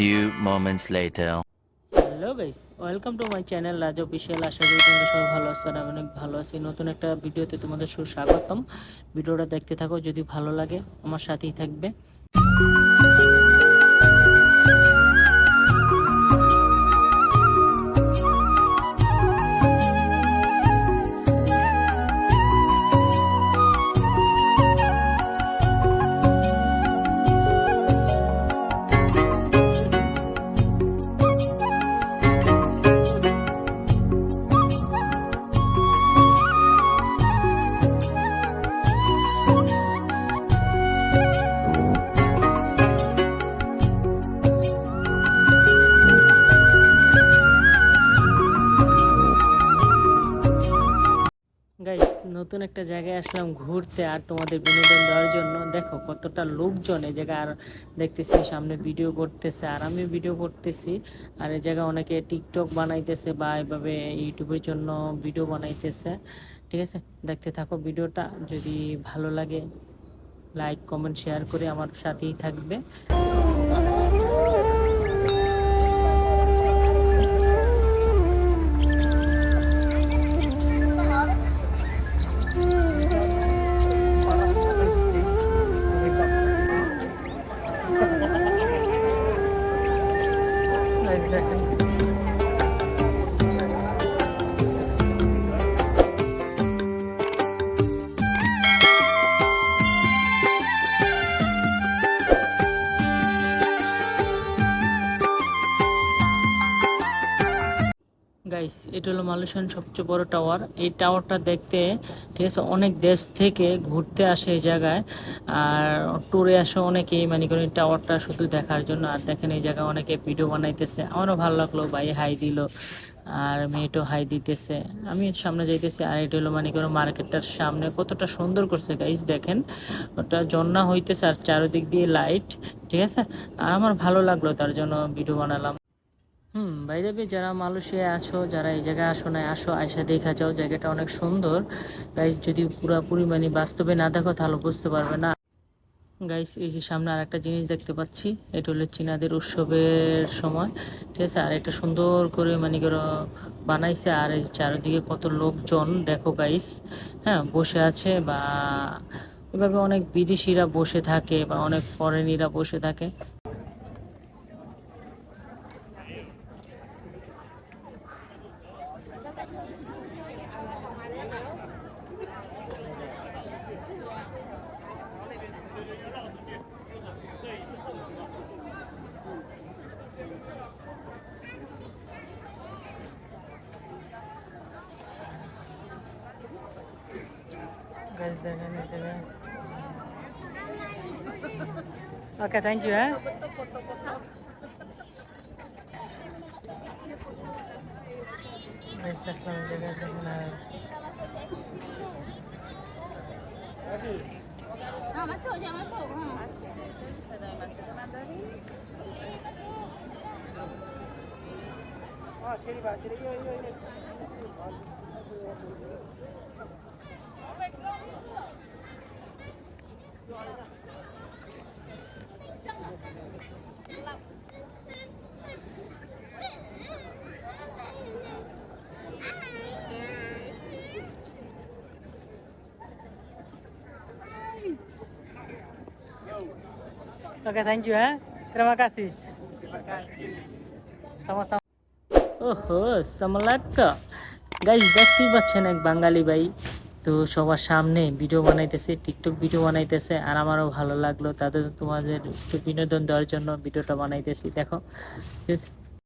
few moments later. Hello guys welcome to my channel Raj official আশা করি তোমরা সবাই ভালো আছো আর আমি অনেক ভালো আছি। নতুন একটা ভিডিওতে তোমাদের সুস্বাগতম। ভিডিওটা দেখতে থাকো যদি ভালো লাগে, আমার সাথেই থাকবে। নতুন একটা জায়গায় আসলাম ঘুরতে আর তোমাদের বিনোদন দেওয়ার জন্য। দেখো, কতটা লোকজন এই জায়গায় আর দেখতেছি, সামনে ভিডিও করতেছে, আর আমি ভিডিও করতেছি। আর এই জায়গায় অনেকে টিকটক বানাইতেছে বা এভাবে ইউটিউবের জন্য ভিডিও বানাইতেছে। ঠিক আছে? দেখতে থাকো ভিডিওটা যদি ভালো লাগে লাইক কমেন্ট শেয়ার করে আমার সাথেই থাকবে। গাইস এটা হলো মালয়েশিয়ান সবচেয়ে বড় টাওয়ার এই টাওয়ারটা দেখতে, ঠিক আছে, অনেক দেশ থেকে ঘুরতে আসে এই জায়গায়। আর ট্যুরে আসে অনেকেই মানে করে এই টাওয়ারটা শুধু দেখার জন্য। আর দেখেন এই জায়গায় অনেকে ভিডিও বানাইতেছে। আমারও ভালো লাগল, ভাই হাই দিল, আর মেয়েটাও হাই দিতেছে। আমি সামনে যাইতেছি, আর এটা হলো মানে করে মার্কেটটার সামনে কতটা সুন্দর করছে গাইস দেখেন। ওটা ঝর্ণা হইতেছে, আর চারিদিক দিয়ে লাইট ঠিক আছে? আর আমার ভালো লাগল তার জন্য ভিডিও বানালাম। হুম দেবে যারা মালয়েশিয়ায় আছো, যারা এই জায়গায় আসো না আসো আয়সা দেখা যাও, জায়গাটা অনেক সুন্দর। গাইস যদি পুরাপুরি মানে বাস্তবে না দেখো, তাহলে বুঝতে পারবে না। গাইস এই যে সামনে আর একটা জিনিস দেখতে পাচ্ছি, এটা হলো চীনাদের উৎসবের সময়, ঠিক আছে? আর এটা সুন্দর করে মানে বানাইছে, আর এই চারিদিকে কত লোকজন, দেখো গাইস হ্যাঁ বসে আছে বা এভাবে অনেক বিদেশিরা বসে থাকে বা অনেক ফরেনিরা বসে থাকে। গাইস দেখেন এই জায়গায় ওকে থ্যাংক ইউ হ্যাঁ গাইস আসলাম এই জায়গায় দেখেন আর Ah, Oke, thank you ya. Terima kasih. Terima kasih. Sama-sama. ওহো সামলাক্কা গাইজ দেখতেই পাচ্ছেন এক বাঙালি ভাই তো সবার সামনে ভিডিও বানাইতেছে টিকটক ভিডিও বানাইতেছে আর আমারও ভালো লাগল তাদের তোমাদের একটু বিনোদন দেওয়ার জন্য ভিডিওটা বানাইতেছি দেখো